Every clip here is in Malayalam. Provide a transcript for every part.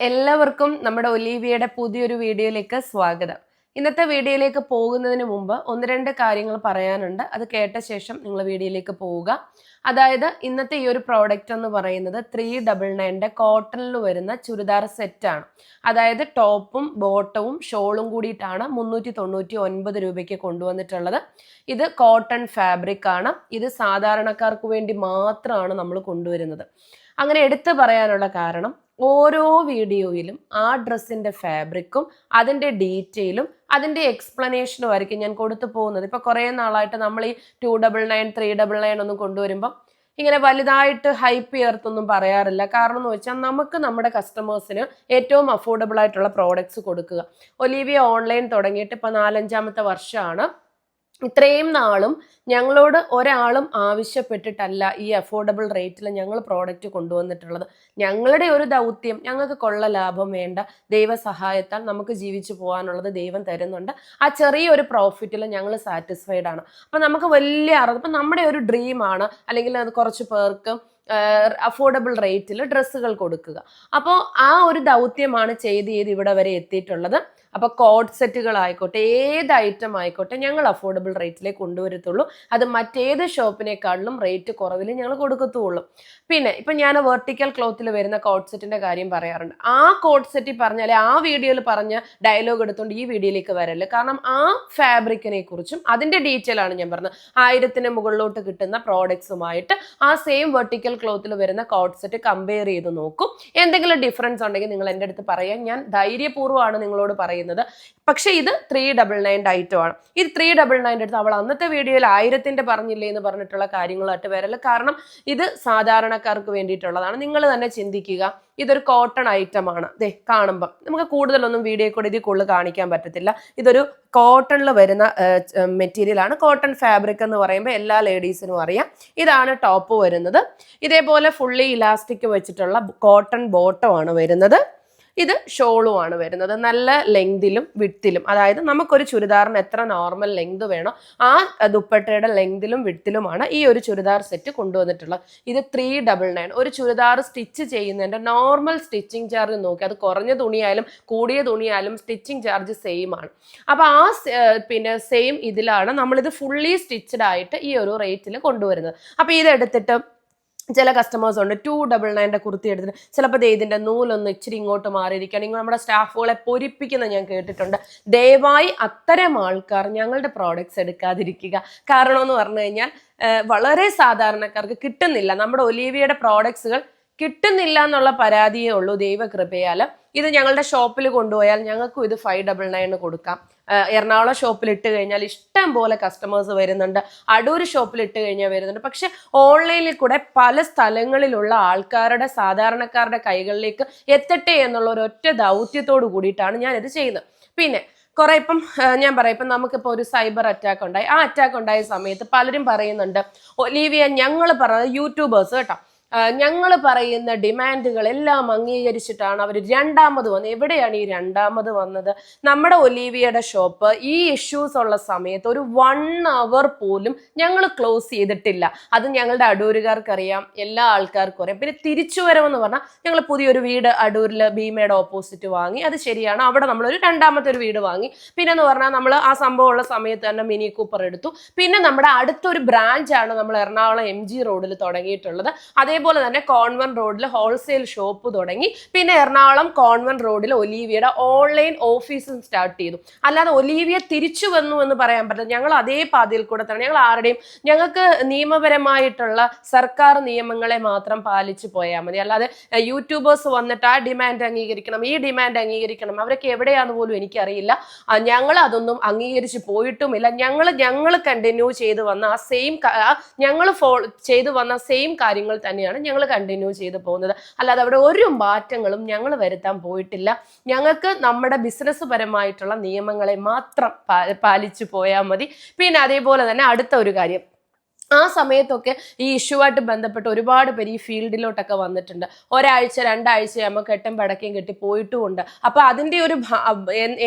എല്ലാവർക്കും നമ്മുടെ ഒലീവിയയുടെ പുതിയൊരു വീഡിയോയിലേക്ക് സ്വാഗതം. ഇന്നത്തെ വീഡിയോയിലേക്ക് പോകുന്നതിന് മുമ്പ് ഒന്ന് രണ്ട് കാര്യങ്ങൾ പറയാനുണ്ട്. അത് കേട്ട ശേഷം നിങ്ങൾ വീഡിയോയിലേക്ക് പോവുക. അതായത് ഇന്നത്തെ ഈ ഒരു പ്രോഡക്റ്റ് എന്ന് പറയുന്നത് ത്രീ ഡബിൾ നയന്റെ കോട്ടണിൽ വരുന്ന ചുരിദാർ സെറ്റാണ് അതായത് ടോപ്പും ബോട്ടവും ഷോളും കൂടിയിട്ടാണ് മുന്നൂറ്റി തൊണ്ണൂറ്റി ഒൻപത് രൂപയ്ക്ക് കൊണ്ടുവന്നിട്ടുള്ളത്. ഇത് കോട്ടൺ ഫാബ്രിക് ആണ്. ഇത് സാധാരണക്കാർക്ക് വേണ്ടി മാത്രമാണ് നമ്മൾ കൊണ്ടുവരുന്നത്. അങ്ങനെ എടുത്തു പറയാനുള്ള കാരണം ഓരോ വീഡിയോയിലും ആ ഡ്രസ്സിന്റെ ഫാബ്രിക്കും അതിന്റെ ഡീറ്റെയിലും അതിന്റെ എക്സ്പ്ലനേഷനും ആയിരിക്കും ഞാൻ കൊടുത്തു പോകുന്നത്. ഇപ്പോൾ കുറേ നാളായിട്ട് നമ്മൾ ഈ two double nine three double nine ഒന്നും കൊണ്ടുവരുമ്പോൾ ഇങ്ങനെ വലുതായിട്ട് ഹൈപ്പ് ചേർത്തൊന്നും പറയാറില്ല. കാരണം എന്ന് വെച്ചാൽ നമുക്ക് നമ്മുടെ കസ്റ്റമേഴ്സിന് ഏറ്റവും അഫോർഡബിൾ ആയിട്ടുള്ള പ്രോഡക്ട്സ് കൊടുക്കുക. ഒലീവിയ ഓൺലൈൻ തുടങ്ങിയിട്ട് ഇപ്പോൾ നാലഞ്ചാമത്തെ വർഷമാണ്. ഇത്രയും നാളും ഞങ്ങളോട് ഒരാളും ആവശ്യപ്പെട്ടിട്ടല്ല ഈ അഫോർഡബിൾ റേറ്റിൽ ഞങ്ങൾ പ്രോഡക്റ്റ് കൊണ്ടുവന്നിട്ടുള്ളത്. ഞങ്ങളുടെ ഒരു ദൗത്യം ഞങ്ങൾക്ക് കൊള്ള ലാഭം വേണ്ട ദൈവസഹായത്താൽ നമുക്ക് ജീവിച്ചു പോകാനുള്ളത് ദൈവം തരുന്നുണ്ട്. ആ ചെറിയൊരു പ്രോഫിറ്റിൽ ഞങ്ങൾ സാറ്റിസ്ഫൈഡ് ആണ്. അപ്പം നമുക്ക് വലിയ അറിവ് ഇപ്പം നമ്മുടെ ഒരു ഡ്രീമാണ് അല്ലെങ്കിൽ അത് കുറച്ച് പേർക്ക് അഫോർഡബിൾ റേറ്റിൽ ഡ്രസ്സുകൾ കൊടുക്കുക. അപ്പോൾ ആ ഒരു ദൗത്യമാണ് ചെയ്ത് ചെയ്ത് ഇവിടെ വരെ എത്തിയിട്ടുള്ളത്. അപ്പോൾ കോഡ് സെറ്റുകൾ ആയിക്കോട്ടെ ഏത് ഐറ്റം ആയിക്കോട്ടെ ഞങ്ങൾ അഫോർഡബിൾ റേറ്റിലേ കൊണ്ടുവരത്തുള്ളൂ. അത് മറ്റേത് ഷോപ്പിനേക്കാളിലും റേറ്റ് കുറവിൽ ഞങ്ങൾ കൊടുക്കത്തുള്ളൂ. പിന്നെ ഇപ്പം ഞാൻ വെർട്ടിക്കൽ ക്ലോത്തിൽ വരുന്ന കോഡ് സെറ്റിന്റെ കാര്യം പറയാറുണ്ട്. ആ കോഡ് സെറ്റിൽ പറഞ്ഞാൽ ആ വീഡിയോയിൽ പറഞ്ഞ ഡയലോഗ് എടുത്തുകൊണ്ട് ഈ വീഡിയോയിലേക്ക് വരല്ലേ കാരണം ആ ഫാബ്രിക്കിനെ കുറിച്ചും അതിന്റെ ഡീറ്റെയിൽ ആണ് ഞാൻ പറഞ്ഞത്. ആയിരത്തിന് മുകളിലോട്ട് കിട്ടുന്ന പ്രോഡക്ട്സുമായിട്ട് ആ സെയിം വെർട്ടിക്കൽ ക്ലോത്തിൽ വരുന്ന കോഡ് സെറ്റ് കമ്പയർ ചെയ്ത് നോക്കും. എന്തെങ്കിലും ഡിഫറൻസ് ഉണ്ടെങ്കിൽ നിങ്ങൾ എന്റെ അടുത്ത് പറയാൻ ഞാൻ ധൈര്യപൂർവമാണ് നിങ്ങളോട് പറയുന്നത്. പക്ഷേ ഇത് ത്രീ ഡബിൾ നയന്റെ ഡയറ്റോ ആണ്. ഇത് ത്രീ ഡബിൾ നയന്റെ അടുത്ത് അവൾ അന്നത്തെ വീഡിയോയിൽ ആയിരത്തിന്റെ പറഞ്ഞില്ലേ എന്ന് പറഞ്ഞിട്ടുള്ള കാര്യങ്ങളായിട്ട് വരല്ല കാരണം ഇത് സാധാരണക്കാർക്ക് വേണ്ടിയിട്ടുള്ളതാണ്. നിങ്ങൾ തന്നെ ചിന്തിക്കുക ഇതൊരു കോട്ടൺ ഐറ്റം ആണ്. ദേ കാണുമ്പം നമുക്ക് കൂടുതലൊന്നും വീഡിയോ കൂടെ ഇതിൽ കൂടുതൽ കാണിക്കാൻ പറ്റത്തില്ല. ഇതൊരു കോട്ടണിൽ വരുന്ന മെറ്റീരിയൽ ആണ്. കോട്ടൺ ഫാബ്രിക് എന്ന് പറയുമ്പോൾ എല്ലാ ലേഡീസിനും അറിയാം. ഇതാണ് ടോപ്പ് വരുന്നത്. ഇതേപോലെ ഫുള്ളി ഇലാസ്റ്റിക് വെച്ചിട്ടുള്ള കോട്ടൺ ബോട്ടമാണ് വരുന്നത്. ഇത് ഷോളും ആണ് വരുന്നത്. നല്ല ലെങ്തിലും വിട്ടിലും അതായത് നമുക്കൊരു ചുരിദാറിന് എത്ര നോർമൽ ലെങ്ത് വേണോ ആ ദുപ്പട്ടയുടെ ലെങ്തിലും വിട്ടിലുമാണ് ഈ ഒരു ചുരിദാർ സെറ്റ് കൊണ്ടുവന്നിട്ടുള്ളത്. ഇത് ത്രീ ഡബിൾ നയൻ ഒരു ചുരിദാർ സ്റ്റിച്ച് ചെയ്യുന്നതിന്റെ നോർമൽ സ്റ്റിച്ചിങ് ചാർജ് നോക്കി. അത് കുറഞ്ഞ തുണിയായാലും കൂടിയ തുണിയായാലും സ്റ്റിച്ചിങ് ചാർജ് സെയിം ആണ്. അപ്പോൾ ആ പിന്നെ സെയിം ഇതിലാണ് നമ്മളിത് ഫുള്ളി സ്റ്റിച്ചഡ് ആയിട്ട് ഈ ഒരു റേറ്റിൽ കൊണ്ടുവരുന്നത്. അപ്പോൾ ഇതെടുത്തിട്ട് ചില കസ്റ്റമേഴ്സ് ഉണ്ട്. ടു ഡബിൾ നയന്റെ കുർത്തി എടുത്തിട്ട് ചിലപ്പോൾ ദേ ഇതിന്റെ നൂലൊന്ന് ഇച്ചിരി ഇങ്ങോട്ട് മാറിയിരിക്കുകയാണ്. നിങ്ങൾ നമ്മുടെ സ്റ്റാഫുകളെ പൊരിപ്പിക്കുന്ന ഞാൻ കേട്ടിട്ടുണ്ട്. ദയവായി അത്തരം ആൾക്കാർ ഞങ്ങളുടെ പ്രോഡക്റ്റ്സ് എടുക്കാതിരിക്കുക. കാരണം എന്ന് പറഞ്ഞു കഴിഞ്ഞാൽ വളരെ സാധാരണക്കാർക്ക് കിട്ടുന്നില്ല. നമ്മുടെ ഒലീവിയയുടെ പ്രോഡക്ട്സുകൾ കിട്ടുന്നില്ല എന്നുള്ള പരാതിയേ ഉള്ളൂ ദൈവകൃപയാൽ. ഇത് ഞങ്ങളുടെ ഷോപ്പിൽ കൊണ്ടുപോയാൽ ഞങ്ങൾക്കും ഇത് ഫൈവ് ഡബിൾ നയന് കൊടുക്കാം. എറണാകുളം ഷോപ്പിൽ ഇട്ട് കഴിഞ്ഞാൽ ഇഷ്ടം പോലെ കസ്റ്റമേഴ്സ് വരുന്നുണ്ട്. അടൂർ ഷോപ്പിൽ ഇട്ട് കഴിഞ്ഞാൽ വരുന്നുണ്ട്. പക്ഷെ ഓൺലൈനിൽ കൂടെ പല സ്ഥലങ്ങളിലുള്ള ആൾക്കാരുടെ സാധാരണക്കാരുടെ കൈകളിലേക്ക് എത്തട്ടെ എന്നുള്ള ഒരു ഒറ്റ ദൗത്യത്തോട് കൂടിയിട്ടാണ് ഞാൻ ഇത് ചെയ്യുന്നത്. പിന്നെ കുറെ ഇപ്പം ഞാൻ പറയാം. ഇപ്പം നമുക്കിപ്പോൾ ഒരു സൈബർ അറ്റാക്ക് ഉണ്ടായി. ആ അറ്റാക്ക് ഉണ്ടായ സമയത്ത് പലരും പറയുന്നുണ്ട് ഒലീവിയ ഞങ്ങൾ പറഞ്ഞത് യൂട്യൂബേഴ്സ് കേട്ടോ. ഞങ്ങൾ പറയുന്ന ഡിമാൻഡുകൾ എല്ലാം അംഗീകരിച്ചിട്ടാണ് അവർ രണ്ടാമത് വന്നത്. എവിടെയാണ് ഈ രണ്ടാമത് വന്നത്? നമ്മുടെ ഒലീവിയയുടെ ഷോപ്പ് ഈ ഇഷ്യൂസ് ഉള്ള സമയത്ത് ഒരു വൺ അവർ പോലും ഞങ്ങൾ ക്ലോസ് ചെയ്തിട്ടില്ല. അത് ഞങ്ങളുടെ അടൂരുകാർക്കറിയാം എല്ലാ ആൾക്കാർക്കും അറിയാം. പിന്നെ തിരിച്ചു വരവെന്ന് പറഞ്ഞാൽ ഞങ്ങൾ പുതിയൊരു വീട് അടൂരിൽ ഭീമയുടെ ഓപ്പോസിറ്റ് വാങ്ങി അത് ശരിയാണ്. അവിടെ നമ്മളൊരു രണ്ടാമത്തെ ഒരു വീട് വാങ്ങി. പിന്നെ എന്ന് പറഞ്ഞാൽ നമ്മൾ ആ സംഭവം ഉള്ള സമയത്ത് തന്നെ മിനി കൂപ്പർ എടുത്തു. പിന്നെ നമ്മുടെ അടുത്തൊരു ബ്രാഞ്ചാണ് നമ്മൾ എറണാകുളം എം ജി റോഡിൽ തുടങ്ങിയിട്ടുള്ളത്. അതേപോലെ തന്നെ കോൺവൻ റോഡിൽ ഹോൾസെയിൽ ഷോപ്പ് തുടങ്ങി. പിന്നെ എറണാകുളം കോൺവൻ റോഡിൽ ഒലീവിയയുടെ ഓൺലൈൻ ഓഫീസും സ്റ്റാർട്ട് ചെയ്തു. അല്ലാതെ ഒലീവിയ തിരിച്ചു വന്നു എന്ന് പറയാൻ പറ്റില്ല. ഞങ്ങൾ അതേ പാതയിൽ കൂടെ തന്നെ ഞങ്ങൾ ആരുടെയും ഞങ്ങൾക്ക് നിയമപരമായിട്ടുള്ള സർക്കാർ നിയമങ്ങളെ മാത്രം പാലിച്ചു പോയാൽ മതി. അല്ലാതെ യൂട്യൂബേഴ്സ് വന്നിട്ട് ആ ഡിമാൻഡ് അംഗീകരിക്കണം ഈ ഡിമാൻഡ് അംഗീകരിക്കണം. അവരൊക്കെ എവിടെയാന്ന് പോലും എനിക്കറിയില്ല. ഞങ്ങൾ അതൊന്നും അംഗീകരിച്ച് പോയിട്ടുമില്ല. ഞങ്ങൾ ഞങ്ങൾ കണ്ടിന്യൂ ചെയ്തു വന്ന ആ സെയിം ഞങ്ങൾ ഫോ ചെയ്തു വന്ന സെയിം കാര്യങ്ങൾ തന്നെയാണ് ഞങ്ങൾ കണ്ടിന്യൂ ചെയ്ത് പോകുന്നത്. അല്ലാതെ അവിടെ ഒരു മാറ്റങ്ങളും ഞങ്ങൾ വരുത്താൻ പോയിട്ടില്ല. ഞങ്ങൾക്ക് നമ്മുടെ ബിസിനസ് പരമായിട്ടുള്ള നിയമങ്ങളെ മാത്രം പാലിച്ചു പോയാൽ മതി. പിന്നെ അതേപോലെ തന്നെ അടുത്ത ഒരു കാര്യം. ആ സമയത്തൊക്കെ ഈ ഇഷ്യൂ ആയിട്ട് ബന്ധപ്പെട്ട് ഒരുപാട് പേര് ഈ ഫീൽഡിലോട്ടൊക്കെ വന്നിട്ടുണ്ട്. ഒരാഴ്ച രണ്ടാഴ്ച നമുക്ക് എട്ടും പടക്കയും കെട്ടി പോയിട്ടുമുണ്ട്. അപ്പൊ അതിന്റെ ഒരു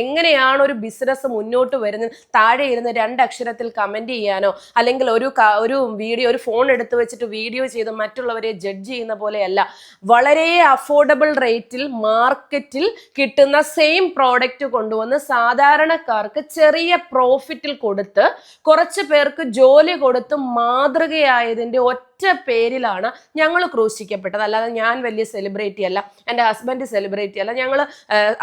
എങ്ങനെയാണ് ഒരു ബിസിനസ് മുന്നോട്ട് വരുന്നത്? താഴെ ഇരുന്ന് രണ്ടക്ഷരത്തിൽ കമന്റ് ചെയ്യാനോ? അല്ലെങ്കിൽ ഒരു ഒരു വീഡിയോ ഒരു ഫോൺ എടുത്ത് വെച്ചിട്ട് വീഡിയോ ചെയ്ത് മറ്റുള്ളവരെ ജഡ്ജ് ചെയ്യുന്ന പോലെയല്ല. വളരെ അഫോർഡബിൾ റേറ്റിൽ മാർക്കറ്റിൽ കിട്ടുന്ന സെയിം പ്രോഡക്റ്റ് കൊണ്ടുവന്ന് സാധാരണക്കാർക്ക് ചെറിയ പ്രോഫിറ്റിൽ കൊടുത്ത് കുറച്ച് പേർക്ക് ജോലി കൊടുത്ത് മാതൃകയായതിന്റെ ഒറ്റ പേരിലാണ് ഞങ്ങൾ ക്രൂശിക്കപ്പെട്ടത്. അല്ലാതെ ഞാൻ വലിയ സെലിബ്രിറ്റി അല്ല എന്റെ ഹസ്ബൻഡ് സെലിബ്രിറ്റി അല്ല. ഞങ്ങൾ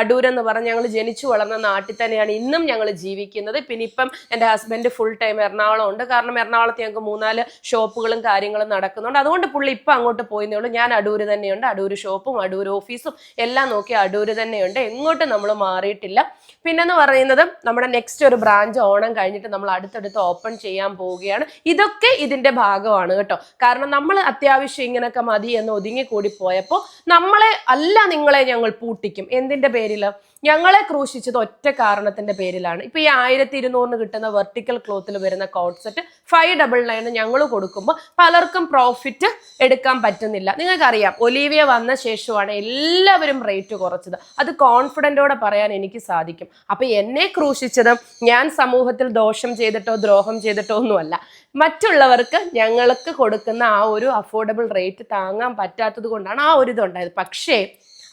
അടൂരെന്ന് പറഞ്ഞ് ഞങ്ങൾ ജനിച്ചു വളർന്ന നാട്ടിൽ തന്നെയാണ് ഇന്നും ഞങ്ങൾ ജീവിക്കുന്നത്. പിന്നെ ഇപ്പം എന്റെ ഹസ്ബൻഡ് ഫുൾ ടൈം എറണാകുളം ഉണ്ട്. കാരണം എറണാകുളത്ത് ഞങ്ങൾക്ക് മൂന്നാൽ ഷോപ്പുകളും കാര്യങ്ങളും നടക്കുന്നുണ്ട്. അതുകൊണ്ട് പുള്ളി ഇപ്പം അങ്ങോട്ട് പോയെന്നേ ഉള്ളൂ. ഞാൻ അടൂര് തന്നെയുണ്ട്. അടൂര് ഷോപ്പും അടൂർ ഓഫീസും എല്ലാം നോക്കി അടൂര് തന്നെയുണ്ട്. എങ്ങോട്ടും നമ്മൾ മാറിയിട്ടില്ല. പിന്നെന്ന് പറയുന്നത് നമ്മുടെ നെക്സ്റ്റ് ഒരു ബ്രാഞ്ച് ഓണം കഴിഞ്ഞിട്ട് നമ്മൾ അടുത്തടുത്ത് ഓപ്പൺ ചെയ്യാൻ പോവുകയാണ്. ഇതൊക്കെ ഇതിന്റെ ഭാഗമാണ് കേട്ടോ. കാരണം നമ്മൾ അത്യാവശ്യം ഇങ്ങനെയൊക്കെ മതി എന്ന് ഒതുങ്ങി കൂടി പോയപ്പോൾ നമ്മളെ അല്ല നിങ്ങളെ ഞങ്ങൾ പൂട്ടിക്കും. എന്തിന്റെ പേരിൽ? ഞങ്ങളെ ക്രൂശിച്ചത് ഒറ്റ കാരണത്തിന്റെ പേരിലാണ്. ഇപ്പൊ ഈ ആയിരത്തി ഇരുന്നൂറിന് കിട്ടുന്ന വെർട്ടിക്കൽ ക്ലോത്തിൽ വരുന്ന coat set five double nine ഞങ്ങൾ കൊടുക്കുമ്പോൾ പലർക്കും പ്രോഫിറ്റ് എടുക്കാൻ പറ്റുന്നില്ല. നിങ്ങൾക്കറിയാം ഒലീവിയ വന്ന ശേഷമാണ് എല്ലാവരും റേറ്റ് കുറച്ചത്. അത് കോൺഫിഡന്റോടെ പറയാൻ എനിക്ക് സാധിക്കും. അപ്പോൾ എന്നെ ക്രൂശിച്ചത് ഞാൻ സമൂഹത്തിൽ ദോഷം ചെയ്തിട്ടോ ദ്രോഹം ചെയ്തിട്ടോ ഒന്നുമല്ല. മറ്റുള്ളവർക്ക് ഞങ്ങൾക്ക് കൊടുക്കുന്ന ആ ഒരു അഫോർഡബിൾ റേറ്റ് താങ്ങാൻ പറ്റാത്തത് കൊണ്ടാണ് ആ ഒരു ഇതുണ്ടായത് പക്ഷേ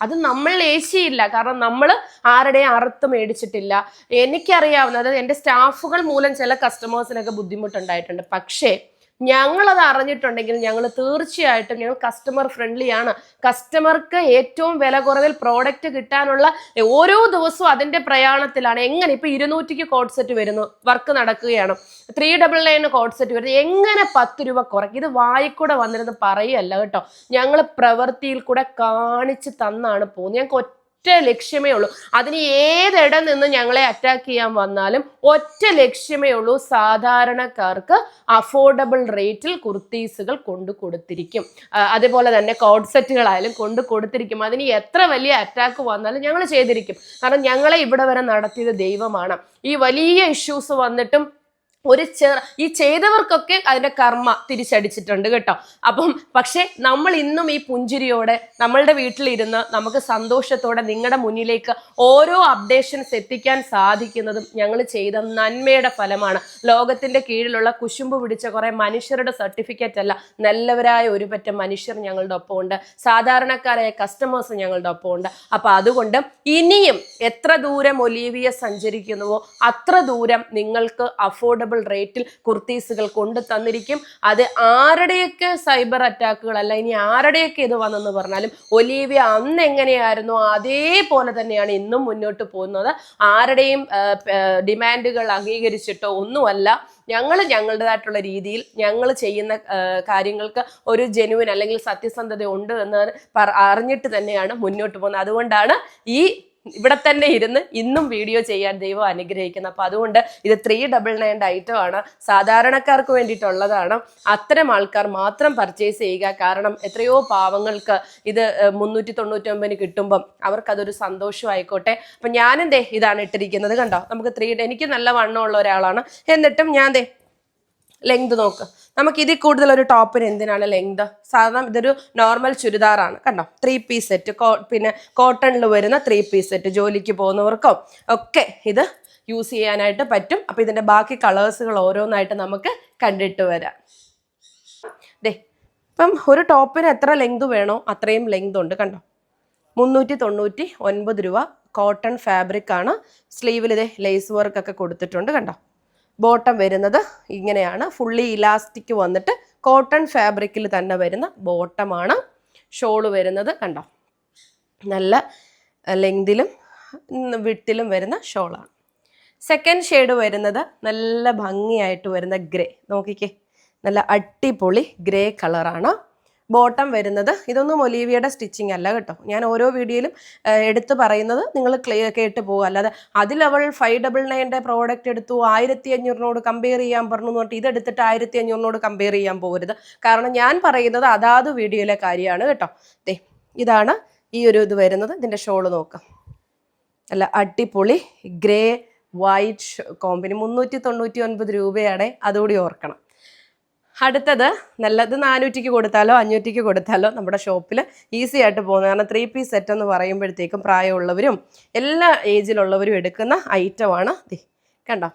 അത് നമ്മൾ ഏശിയില്ല. കാരണം നമ്മൾ ആരുടെയും അറുത്ത് മേടിച്ചിട്ടില്ല. എനിക്കറിയാവുന്നത് എന്റെ സ്റ്റാഫുകൾ മൂലം ചില കസ്റ്റമേഴ്സിനൊക്കെ ബുദ്ധിമുട്ടുണ്ടായിട്ടുണ്ട്. പക്ഷേ ഞങ്ങളത് അറിഞ്ഞിട്ടുണ്ടെങ്കിൽ ഞങ്ങൾ തീർച്ചയായിട്ടും ഞങ്ങൾ കസ്റ്റമർ ഫ്രണ്ട്ലി ആണ്. കസ്റ്റമർക്ക് ഏറ്റവും വില കുറവിൽ പ്രോഡക്റ്റ് കിട്ടാനുള്ള ഓരോ ദിവസവും അതിന്റെ പ്രയാണത്തിലാണ്. എങ്ങനെ? ഇപ്പം ഇരുന്നൂറ്റിക്ക് കോഡ് സെറ്റ് വരുന്നു. വർക്ക് നടക്കുകയാണ്. Three double nine cord set വരുന്നു. എങ്ങനെ പത്ത് രൂപ കുറയ്ക്കും? ഇത് വായിക്കൂടെ വന്നിരുന്ന് പറയല്ല കേട്ടോ. ഞങ്ങൾ പ്രവൃത്തിയിൽ കൂടെ കാണിച്ച് തന്നാണ് പോകുന്നത്. ഞങ്ങൾക്ക് ഒറ്റ ലക്ഷ്യമേ ഉള്ളൂ. അതിന് ഏതിടം നിന്ന് ഞങ്ങളെ അറ്റാക്ക് ചെയ്യാൻ വന്നാലും ഒറ്റ ലക്ഷ്യമേ ഉള്ളൂ സാധാരണക്കാർക്ക് അഫോർഡബിൾ റേറ്റിൽ കുർത്തീസുകൾ കൊണ്ടു കൊടുത്തിരിക്കും. അതുപോലെ തന്നെ കോഡ് സെറ്റുകളായാലും കൊണ്ടു കൊടുത്തിരിക്കും. അതിന് എത്ര വലിയ അറ്റാക്ക് വന്നാലും ഞങ്ങൾ ചെയ്തിരിക്കും. കാരണം ഞങ്ങളെ ഇവിടെ വരെ നടത്തിയത് ദൈവമാണ്. ഈ വലിയ ഇഷ്യൂസ് വന്നിട്ടും ഒരു ചെ ഈ ചെയ്തവർക്കൊക്കെ അതിന്റെ കർമ്മ തിരിച്ചടിച്ചിട്ടുണ്ട് കേട്ടോ. അപ്പം പക്ഷെ നമ്മൾ ഇന്നും ഈ പുഞ്ചിരിയോടെ നമ്മളുടെ വീട്ടിലിരുന്ന് നമുക്ക് സന്തോഷത്തോടെ നിങ്ങളുടെ മുന്നിലേക്ക് ഓരോ അപ്ഡേഷൻസ് എത്തിക്കാൻ സാധിക്കുന്നതും ഞങ്ങൾ ചെയ്ത നന്മയുടെ ഫലമാണ്. ലോകത്തിന്റെ കീഴിലുള്ള കുശുമ്പ് പിടിച്ച കുറേ മനുഷ്യരുടെ സർട്ടിഫിക്കറ്റ് അല്ല നല്ലവരായ ഒരു പറ്റം മനുഷ്യർ ഞങ്ങളുടെ ഒപ്പമുണ്ട്. സാധാരണക്കാരായ കസ്റ്റമേഴ്സ് ഞങ്ങളുടെ ഒപ്പമുണ്ട്. അപ്പൊ അതുകൊണ്ട് ഇനിയും എത്ര ദൂരം ഒലീവിയ സഞ്ചരിക്കുന്നുവോ അത്ര ദൂരം നിങ്ങൾക്ക് അഫോർഡബിൾ റേറ്റിൽ കുർത്തീസുകൾ കൊണ്ടു തന്നിരിക്കും. അത് ആരുടെയൊക്കെ സൈബർ അറ്റാക്കുകൾ അല്ല ഇനി ആരുടെയൊക്കെ ഇത് വന്നെന്ന് പറഞ്ഞാലും ഒലീവിയ അന്ന് എങ്ങനെയായിരുന്നു അതേപോലെ തന്നെയാണ് ഇന്നും മുന്നോട്ട് പോകുന്നത്. ആരുടെയും ഡിമാൻഡുകൾ അംഗീകരിച്ചിട്ടോ ഒന്നുമല്ല. ഞങ്ങൾ ഞങ്ങളുടേതായിട്ടുള്ള രീതിയിൽ ഞങ്ങൾ ചെയ്യുന്ന കാര്യങ്ങൾക്ക് ഒരു ജെനുവിൻ അല്ലെങ്കിൽ സത്യസന്ധത ഉണ്ട് എന്ന് അറിഞ്ഞിട്ട് തന്നെയാണ് മുന്നോട്ട് പോകുന്നത്. അതുകൊണ്ടാണ് ഈ ഇവിടെ തന്നെ ഇരുന്ന് ഇന്നും വീഡിയോ ചെയ്യാൻ ദൈവം അനുഗ്രഹിക്കുന്നത് അപ്പൊ അതുകൊണ്ട് ഇത് ത്രീ ഡബിൾ നയൻ ഐറ്റം ആണ്. സാധാരണക്കാർക്ക് വേണ്ടിയിട്ടുള്ളതാണ്. അത്തരം ആൾക്കാർ മാത്രം പർച്ചേസ് ചെയ്യുക. കാരണം എത്രയോ പാവങ്ങൾക്ക് ഇത് മുന്നൂറ്റി തൊണ്ണൂറ്റി ഒമ്പതിന് കിട്ടുമ്പം അവർക്കതൊരു സന്തോഷം ആയിക്കോട്ടെ. അപ്പൊ ഞാനും ദേ ഇതാണ് ഇട്ടിരിക്കുന്നത് കണ്ടോ? നമുക്ക് ത്രീ എനിക്ക് നല്ല വണ്ണമുള്ള ഒരാളാണ്. എന്നിട്ടും ഞാൻ ദേ ലെങ്ത് നോക്ക്. നമുക്ക് ഇതിൽ കൂടുതൽ ഒരു ടോപ്പിന് എന്തിനാണ് ലെങ്ത് സാധാരണ ഇതൊരു നോർമൽ ചുരിദാറാണ് കണ്ടോ? ത്രീ പീസ് സെറ്റ് പിന്നെ കോട്ടണിൽ വരുന്ന ത്രീ പീസ് സെറ്റ് ജോലിക്ക് പോകുന്നവർക്കോ ഒക്കെ ഇത് യൂസ് ചെയ്യാനായിട്ട് പറ്റും. അപ്പൊ ഇതിന്റെ ബാക്കി കളേഴ്സുകൾ ഓരോന്നായിട്ട് നമുക്ക് കണ്ടിട്ട് വരാം. ദേ ഇപ്പം ഒരു ടോപ്പിന് എത്ര ലെങ്ത് വേണോ അത്രയും ലെങ്ത് ഉണ്ട് കണ്ടോ? മുന്നൂറ്റി തൊണ്ണൂറ്റി ഒൻപത് രൂപ കോട്ടൺ ഫാബ്രിക് ആണ്. സ്ലീവിൽ ഇതേ ലേസ് വർക്ക് ഒക്കെ കൊടുത്തിട്ടുണ്ട് കണ്ടോ? ബോട്ടം വരുന്നത് ഇങ്ങനെയാണ്. ഫുള്ളി ഇലാസ്റ്റിക് വന്നിട്ട് കോട്ടൺ ഫാബ്രിക്കിൽ തന്നെ വരുന്ന ബോട്ടമാണ് ഷോൾ വരുന്നത്. കണ്ടോ? നല്ല ലെങ്തിലും വിട്ടിലും വരുന്ന ഷോളാണ്. സെക്കൻഡ് ഷെയ്ഡ് വരുന്നത് നല്ല ഭംഗിയായിട്ട് വരുന്ന ഗ്രേ. നോക്കിക്കേ. നല്ല അടിപൊളി ഗ്രേ കളറാണ്. ബോട്ടം വരുന്നത്. ഇതൊന്നും ഒലീവിയയുടെ സ്റ്റിച്ചിങ് അല്ല കേട്ടോ. ഞാൻ ഓരോ വീഡിയോയിലും എടുത്ത് പറയുന്നത് നിങ്ങൾ ക്ലിയർ കേട്ട് പോകുക അല്ലാതെ അതിലവൾ ഫൈവ് ഡബിൾ നയന്റെ പ്രോഡക്റ്റ് എടുത്തു ആയിരത്തി അഞ്ഞൂറിനോട് കമ്പയർ ചെയ്യാൻ പറഞ്ഞു എന്ന് പറഞ്ഞിട്ട് ഇതെടുത്തിട്ട് ആയിരത്തി അഞ്ഞൂറിനോട് കമ്പയർ ചെയ്യാൻ പോകരുത്. കാരണം ഞാൻ പറയുന്നത് അതാത് വീഡിയോയിലെ കാര്യമാണ് കേട്ടോ. ദേ ഇതാണ് ഈ ഒരു ഇത് വരുന്നത്. ഇതിന്റെ ഷോൾ നോക്കാം. അല്ല അടിപൊളി ഗ്രേ വൈറ്റ് കോമ്പിന് മുന്നൂറ്റി തൊണ്ണൂറ്റി ഒൻപത് രൂപയാണ്. അതുകൂടി ഓർക്കണം. അടുത്തത് നല്ലത് നാനൂറ്റിക്ക് കൊടുത്താലോ അഞ്ഞൂറ്റിക്ക് കൊടുത്താലോ നമ്മുടെ ഷോപ്പിൽ ഈസി ആയിട്ട് പോകുന്നത്. കാരണം ത്രീ പീസ് സെറ്റ് എന്ന് പറയുമ്പോഴത്തേക്കും പ്രായമുള്ളവരും എല്ലാ ഏജിലുള്ളവരും എടുക്കുന്ന ഐറ്റമാണ് കണ്ടോ?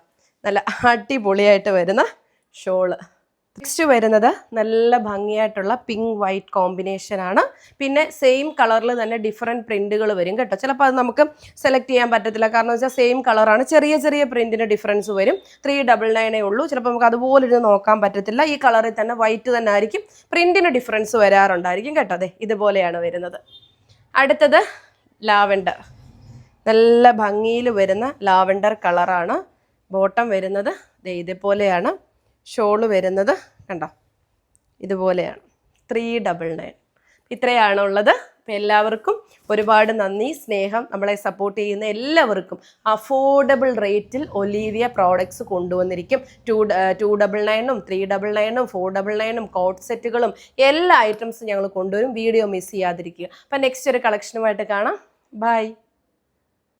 നല്ല അടിപൊളിയായിട്ട് വരുന്ന ഷോൾ. നെക്സ്റ്റ് വരുന്നത് നല്ല ഭംഗിയായിട്ടുള്ള പിങ്ക് വൈറ്റ് കോമ്പിനേഷൻ ആണ്. പിന്നെ സെയിം കളറിൽ തന്നെ ഡിഫറെന്റ് പ്രിന്റുകൾ വരും കേട്ടോ. ചിലപ്പോൾ അത് നമുക്ക് സെലക്ട് ചെയ്യാൻ പറ്റത്തില്ല. കാരണം വെച്ചാൽ സെയിം കളറാണ് ചെറിയ ചെറിയ പ്രിന്റിന്റെ ഡിഫറൻസ് വരും. ത്രീ ഡബിൾ നയനേ ഉള്ളൂ. ചിലപ്പോൾ നമുക്ക് അതുപോലെ ഇരുന്ന് നോക്കാൻ പറ്റത്തില്ല. ഈ കളറിൽ തന്നെ വൈറ്റ് തന്നെ ആയിരിക്കും. പ്രിന്റിന് ഡിഫറൻസ് വരാറുണ്ടായിരിക്കും കേട്ടോ. അതെ ഇതുപോലെയാണ് വരുന്നത്. അടുത്തത് ലാവൻഡർ നല്ല ഭംഗിയിൽ വരുന്ന ലാവൻഡർ കളറാണ് ബോട്ടം വരുന്നത്. ഇതുപോലെയാണ്. ഷോൾ വരുന്നത് കണ്ടോ? ഇതുപോലെയാണ്. Three double nine. ഇത്രയാണ് ഉള്ളത്. അപ്പം എല്ലാവർക്കും ഒരുപാട് നന്ദി സ്നേഹം നമ്മളെ സപ്പോർട്ട് ചെയ്യുന്ന എല്ലാവർക്കും. അഫോർഡബിൾ റേറ്റിൽ ഒലീവിയ പ്രോഡക്ട്സ് കൊണ്ടുവന്നിരിക്കും. ടു ടു ഡബിൾ നയനും ത്രീ ഡബിൾ നയനും ഫോർ ഡബിൾ നയനും കോട്ട് സെറ്റുകളും എല്ലാ ഐറ്റംസും ഞങ്ങൾ കൊണ്ടുവരും. വീഡിയോ മിസ് ചെയ്യാതിരിക്കുക. അപ്പം നെക്സ്റ്റ് ഒരു കളക്ഷനുമായിട്ട് കാണാം. ബൈ